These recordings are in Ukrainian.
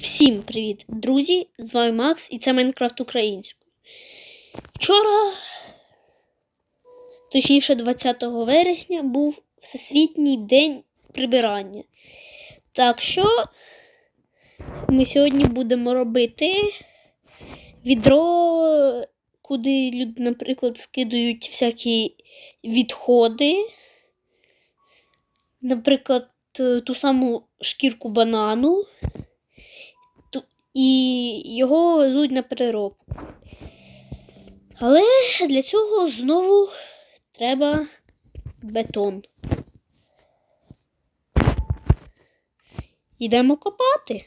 Всім привіт, друзі! З вами Макс і це Майнкрафт українською. Вчора, точніше, 20 вересня, був Всесвітній день прибирання. Так що ми сьогодні будемо робити відро, куди люди, наприклад, скидують всякі відходи. Наприклад, ту саму шкірку банану і його везуть на переробку. Але для цього знову треба бетон. Йдемо копати.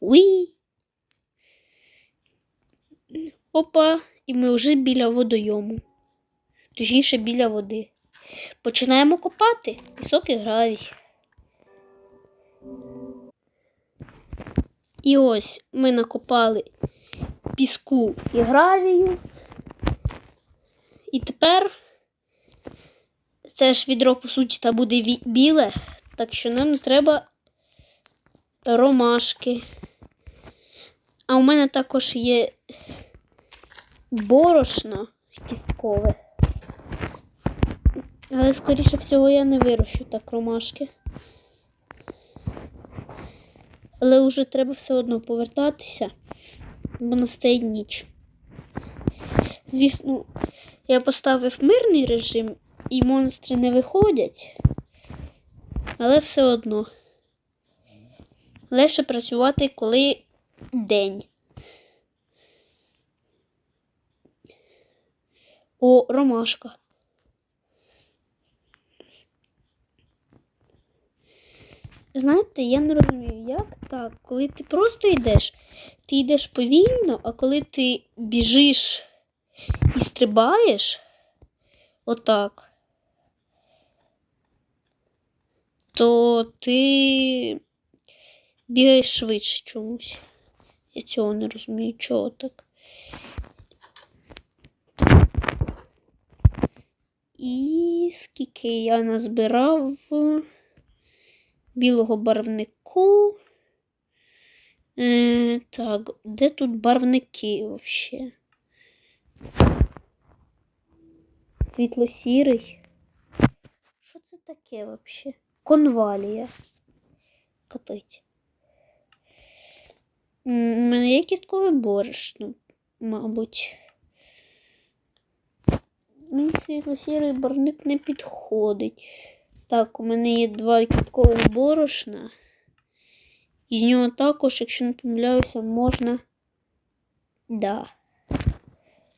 Уі! Опа, і ми вже біля водойому. Точніше, біля води. Починаємо копати пісок і гравій. І ось ми накопали піску і гравію. І тепер це ж відро, по суті, та буде біле, так що нам не треба ромашки. А у мене також є борошно кісткове. Але, скоріше всього, я не вирощу так ромашки. Але вже треба все одно повертатися, бо настає ніч. Звісно, я поставив мирний режим і монстри не виходять, але все одно. Легше працювати, коли день. О, ромашка. Знаєте, я не розумію, як так, коли ти просто йдеш, ти йдеш повільно, а коли ти біжиш і стрибаєш отак, то ти бігаєш швидше чомусь. Я цього не розумію, чого так. І скільки я назбирав білого барвнику. Е, так, де тут барвники взагалі? Світло-сірий. Що це таке взагалі? Конвалія. Капить. У мене є кісткове борошно, мабуть. Мені світло-сірий барвник не підходить. Так, у мене є два кісткових борошна. І з нього також, якщо не помиляюся, можна да,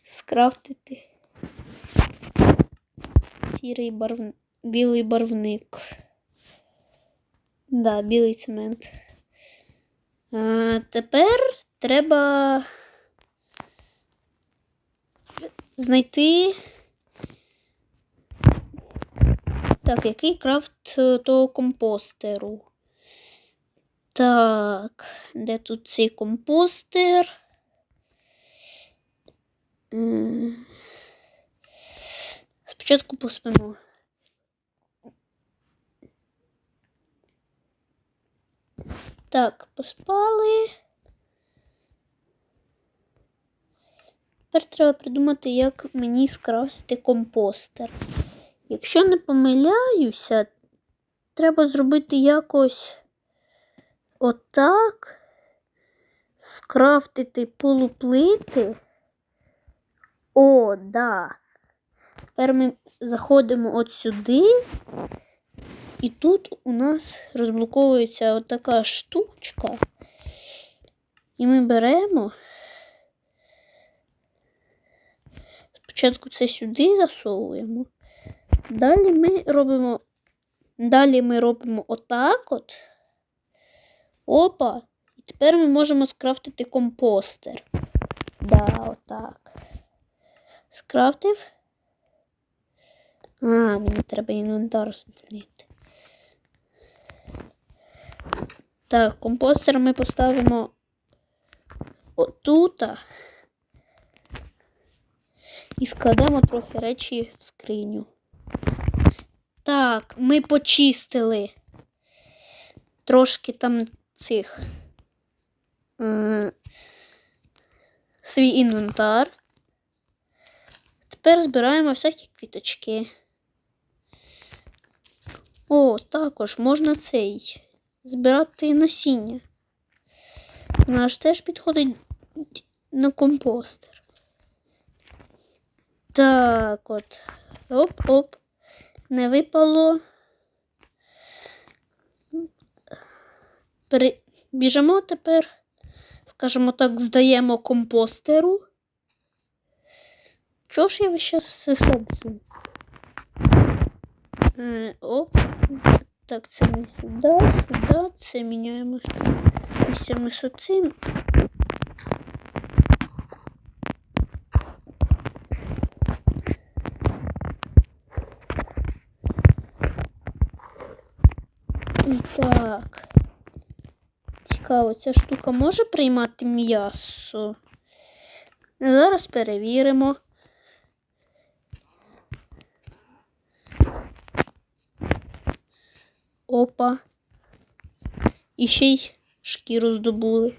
скрафтити сірий барв... білий барвник. Да, білий цемент. А, тепер треба знайти. Так, який крафт е, того компостеру? Так, де тут цей компостер? Спочатку поспимо. Так, поспали. Тепер треба придумати, як мені скрафтити компостер. Якщо не помиляюся, треба зробити якось отак, скрафтити полуплити. О, да. Тепер ми заходимо от сюди, і тут у нас розблоковується отака штучка. І ми беремо. Спочатку це сюди засовуємо. Далі ми робимо. Далі ми робимо отак от. Опа. І тепер ми можемо скрафтити компостер. Да, отак. Скрафтив. А, мені треба інвентар звільнити. Так, компостер ми поставимо отута. І складемо трохи речі в скриню. Так, ми почистили трошки там цих е, свій інвентар. Тепер збираємо всякі квіточки. О, також можна цей збирати насіння. Вона ж теж підходить на компостер. Так от. Оп-оп. Не випало. Біжимо тепер, скажімо так, здаємо компостеру. Чого ж я весь час все саджу? Е, оп. Так, це ми сюди, сюди, це міняємо місцями з оцим. Так. Цікаво, ця штука може приймати м'ясо? Зараз перевіримо. Опа. І ще й шкіру здобули.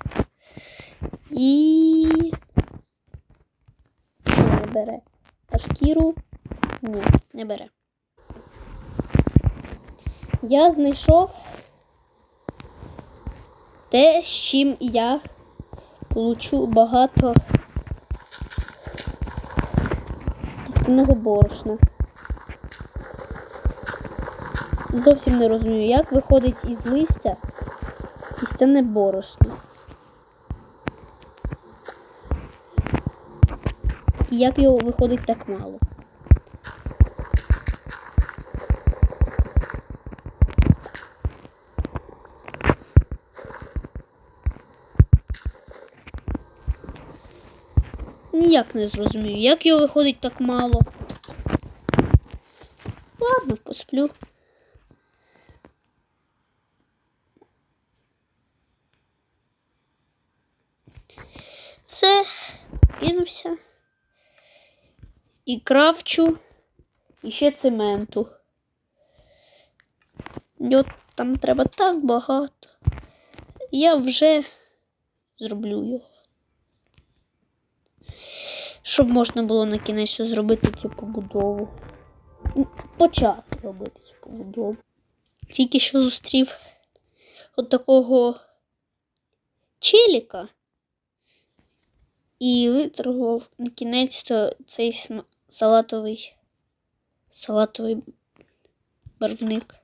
І не бере. А шкіру ні, не бере. Я знайшов те, з чим я получу багато істинного борошна. Зовсім не розумію, як виходить із листя істинне борошно. І як його виходить так мало. Ніяк не зрозумію, як його виходить так мало. Ладно, посплю. Все, кинувся. І кравчу, і ще цементу. От там треба так багато. Я вже зроблю його. Щоб можна було на кінець зробити цю побудову. Ну, Почати робити цю побудову. Тільки що зустрів от такого челіка і виторгував на кінець то цей салатовий салатовий барвник.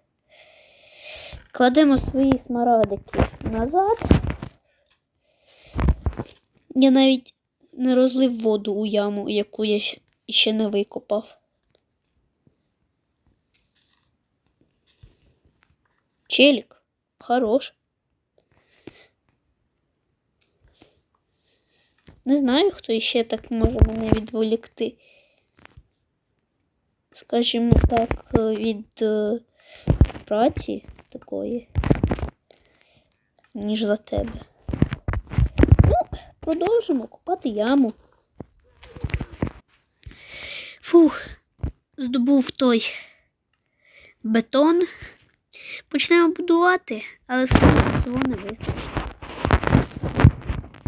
Кладемо свої смарагдики назад. Я навіть не розлив воду у яму, яку я ще- ще не викопав. Челік, хорош. Не знаю, хто іще так може мене відволікти. Скажімо так, від е, праці такої, ніж за тебе. Продовжимо купати яму. Фух, здобув той бетон. Почнемо будувати, але скоро цього не вистачить.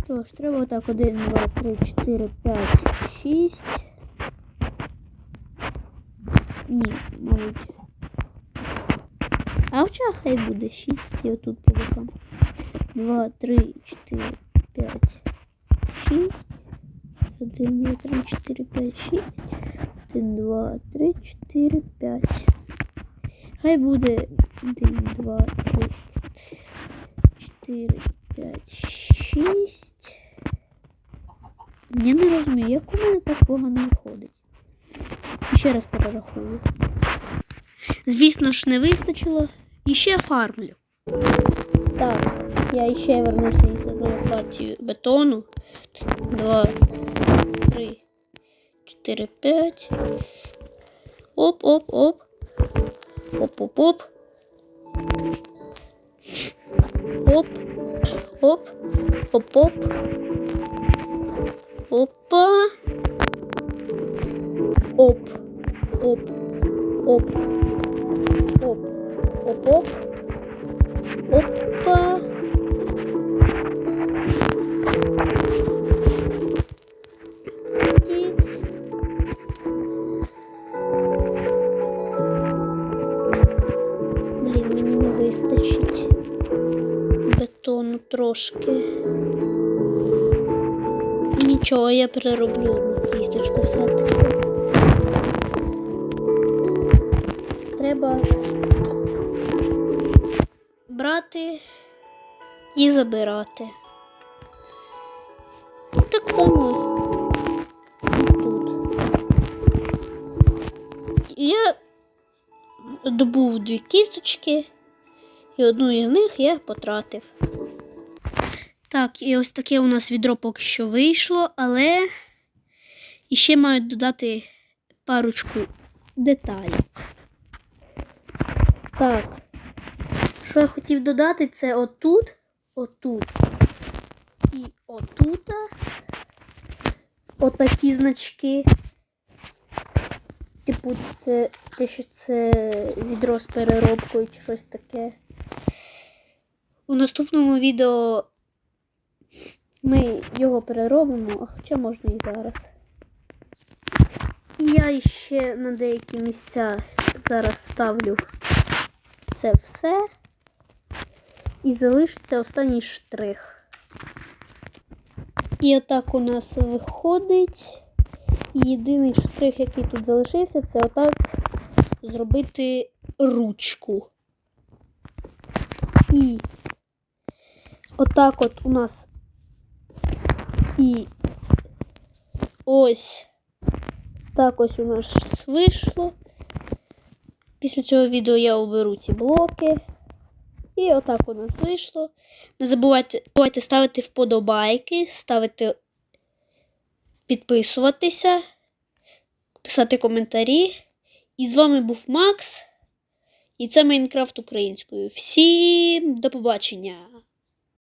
Тож, треба отак 1, 2, 3, 4, 5, 6. Ні, мабуть. А хоча хай буде 6 і отут по бокам. 2, 3, 4, 5, 6. 1, 2, 3, 4, 5, 6. 1, 2, 3, 4, 5. Хай буде 1, 2, 3, 4, 5, 6. Я не розумію, як у мене так погано виходить. Ще раз перерахую. Звісно ж, не вистачило. І ще фармлю. Так, я ще вернуся із одною партією бетону. Два, три, чотири, п'ять. Оп-оп-оп. Оп-оп-оп. Оп. Оп. Оп-оп. Опа. Оп. Оп. Оп. Оп. Оп. Нічого, я перероблю одну кісточку все-таки. Треба брати і забирати. І Так само. Я добув дві кісточки, і одну із них я потратив. Так, і ось таке у нас відро поки що вийшло, але іще мають додати парочку деталей. Так, що я хотів додати, це отут, отут і отута. Отакі значки. Типу, це те, що це відро з переробкою чи щось таке. У наступному відео ми його переробимо, а хоча можна і зараз. І я ще на деякі місця зараз ставлю це все. І залишиться останній штрих. І отак у нас виходить. Єдиний штрих, який тут залишився, це отак зробити ручку. І отак от у нас і ось так ось у нас вийшло. Після цього відео я оберу ці блоки. І отак у нас вийшло. Не забувайте, забувайте ставити вподобайки, ставити, підписуватися, писати коментарі. І з вами був Макс. І це Майнкрафт українською. Всім до побачення!